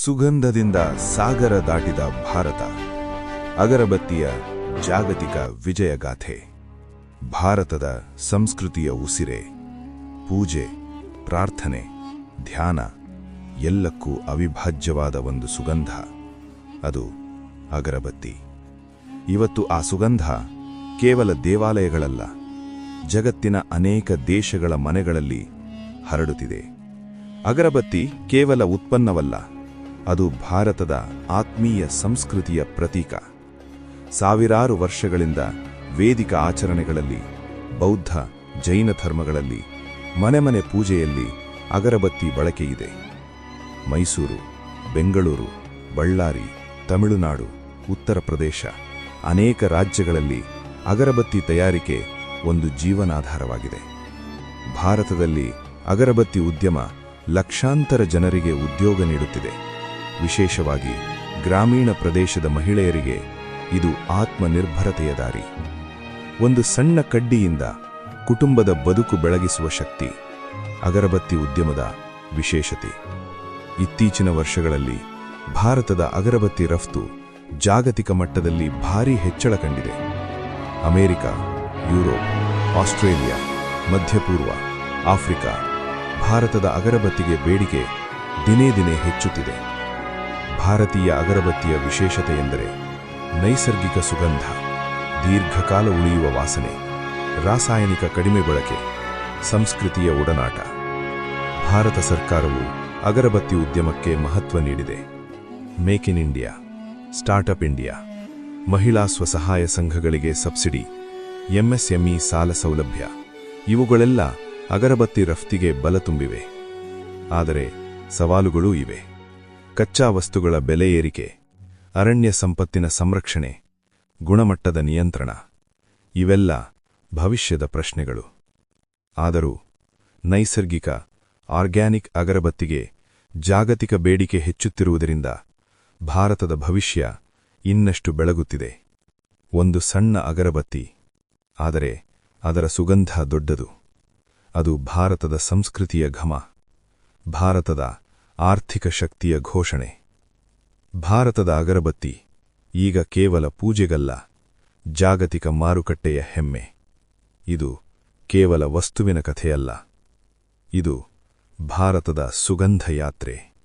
ಸುಗಂಧದಿಂದ ಸಾಗರ ದಾಟಿದ ಭಾರತ, ಅಗರಬತ್ತಿಯ ಜಾಗತಿಕ ವಿಜಯಗಾಥೆ, ಭಾರತದ ಸಂಸ್ಕೃತಿಯ ಉಸಿರೆ, ಪೂಜೆ, ಪ್ರಾರ್ಥನೆ, ಧ್ಯಾನ, ಎಲ್ಲಕ್ಕೂ ಅವಿಭಾಜ್ಯವಾದ ಒಂದು ಸುಗಂಧ, ಅದು ಅಗರಬತ್ತಿ. ಇವತ್ತು ಆ ಸುಗಂಧ ಕೇವಲ ದೇವಾಲಯಗಳಲ್ಲ, ಜಗತ್ತಿನ ಅನೇಕ ದೇಶಗಳ ಮನೆಗಳಲ್ಲಿ ಹರಡುತ್ತಿದೆ. ಅಗರಬತ್ತಿ ಕೇವಲ ಉತ್ಪನ್ನವಲ್ಲ ಅದು ಭಾರತದ ಆತ್ಮೀಯ ಸಂಸ್ಕೃತಿಯ ಪ್ರತೀಕ. ಸಾವಿರಾರು ವರ್ಷಗಳಿಂದ ವೇದಿಕ ಆಚರಣೆಗಳಲ್ಲಿ, ಬೌದ್ಧ, ಜೈನ ಧರ್ಮಗಳಲ್ಲಿ, ಮನೆ ಮನೆ ಪೂಜೆಯಲ್ಲಿ ಅಗರಬತ್ತಿ ಬಳಕೆಯಿದೆ ಮೈಸೂರು, ಬೆಂಗಳೂರು, ಬಳ್ಳಾರಿ, ತಮಿಳುನಾಡು, ಉತ್ತರ ಪ್ರದೇಶ ಅನೇಕ ರಾಜ್ಯಗಳಲ್ಲಿ ಅಗರಬತ್ತಿ ತಯಾರಿಕೆ ಒಂದು ಜೀವನಾಧಾರವಾಗಿದೆ. ಭಾರತದಲ್ಲಿ ಅಗರಬತ್ತಿ ಉದ್ಯಮ ಲಕ್ಷಾಂತರ ಜನರಿಗೆ ಉದ್ಯೋಗ ನೀಡುತ್ತಿದೆ. ವಿಶೇಷವಾಗಿ ಗ್ರಾಮೀಣ ಪ್ರದೇಶದ ಮಹಿಳೆಯರಿಗೆ ಇದು ಆತ್ಮನಿರ್ಭರತೆಯ ದಾರಿ. ಒಂದು ಸಣ್ಣ ಕಡ್ಡಿಯಿಂದ ಕುಟುಂಬದ ಬದುಕು ಬೆಳಗಿಸುವ ಶಕ್ತಿ, ಅಗರಬತ್ತಿ ಉದ್ಯಮದ ವಿಶೇಷತೆ. ಇತ್ತೀಚಿನ ವರ್ಷಗಳಲ್ಲಿ ಭಾರತದ ಅಗರಬತ್ತಿ ರಫ್ತು ಜಾಗತಿಕ ಮಟ್ಟದಲ್ಲಿ ಭಾರೀ ಹೆಚ್ಚಳ ಕಂಡಿದೆ. ಅಮೆರಿಕ, ಯುರೋಪ್, ಆಸ್ಟ್ರೇಲಿಯಾ, ಮಧ್ಯಪೂರ್ವ, ಆಫ್ರಿಕಾ ಭಾರತದ ಅಗರಬತ್ತಿಗೆ ಬೇಡಿಕೆ ದಿನೇ ದಿನೇ ಹೆಚ್ಚುತ್ತಿದೆ. ಭಾರತೀಯ ಅಗರಬತ್ತಿಯ ವಿಶೇಷತೆ ಎಂದರೆ ನೈಸರ್ಗಿಕ ಸುಗಂಧ, ದೀರ್ಘಕಾಲ ಉಳಿಯುವ ವಾಸನೆ, ರಾಸಾಯನಿಕ ಕಡಿಮೆ ಬಳಕೆ, ಸಂಸ್ಕೃತಿಯ ಒಡನಾಟ. ಭಾರತ ಸರ್ಕಾರವು ಅಗರಬತ್ತಿ ಉದ್ಯಮಕ್ಕೆ ಮಹತ್ವ ನೀಡಿದೆ. Make in India startup India ಮಹಿಳಾ ಸ್ವಸಹಾಯ ಸಂಘಗಳಿಗೆ ಸಬ್ಸಿಡಿ ಎಂಎಸ್ಎಂಇ ಸಾಲ ಸೌಲಭ್ಯ, ಇವುಗಳೆಲ್ಲ ಅಗರಬತ್ತಿ ರಫ್ತಿಗೆ ಬಲ ತುಂಬಿವೆ. ಆದರೆ ಸವಾಲುಗಳೂ ಇವೆ. ಕಚ್ಚಾ ವಸ್ತುಗಳ ಬೆಲೆ ಏರಿಕೆ, ಅರಣ್ಯ ಸಂಪತ್ತಿನ ಸಂರಕ್ಷಣೆ, ಗುಣಮಟ್ಟದ ನಿಯಂತ್ರಣ, ಇವೆಲ್ಲ ಭವಿಷ್ಯದ ಪ್ರಶ್ನೆಗಳು. ಆದರೂ ನೈಸರ್ಗಿಕ, ಆರ್ಗ್ಯಾನಿಕ್ ಅಗರಬತ್ತಿಗೆ ಜಾಗತಿಕ ಬೇಡಿಕೆ ಹೆಚ್ಚುತ್ತಿರುವುದರಿಂದ ಭಾರತದ ಭವಿಷ್ಯ ಇನ್ನಷ್ಟು ಬೆಳಗುತ್ತಿದೆ. ಒಂದು ಸಣ್ಣ ಅಗರಬತ್ತಿ, ಆದರೆ ಅದರ ಸುಗಂಧ ದೊಡ್ಡದು. ಅದು ಭಾರತದ ಸಂಸ್ಕೃತಿಯ ಘಮ, ಭಾರತದ ಆರ್ಥಿಕ ಶಕ್ತಿಯ ಘೋಷಣೆ. ಭಾರತದ ಅಗರಬತ್ತಿ ಈಗ ಕೇವಲ ಪೂಜೆಗಲ್ಲ, ಜಾಗತಿಕ ಮಾರುಕಟ್ಟೆಯ ಹೆಮ್ಮೆ. ಇದು ಕೇವಲ ವಸ್ತುವಿನ ಕಥೆಯಲ್ಲ. ಇದು ಭಾರತದ ಸುಗಂಧ ಯಾತ್ರೆ.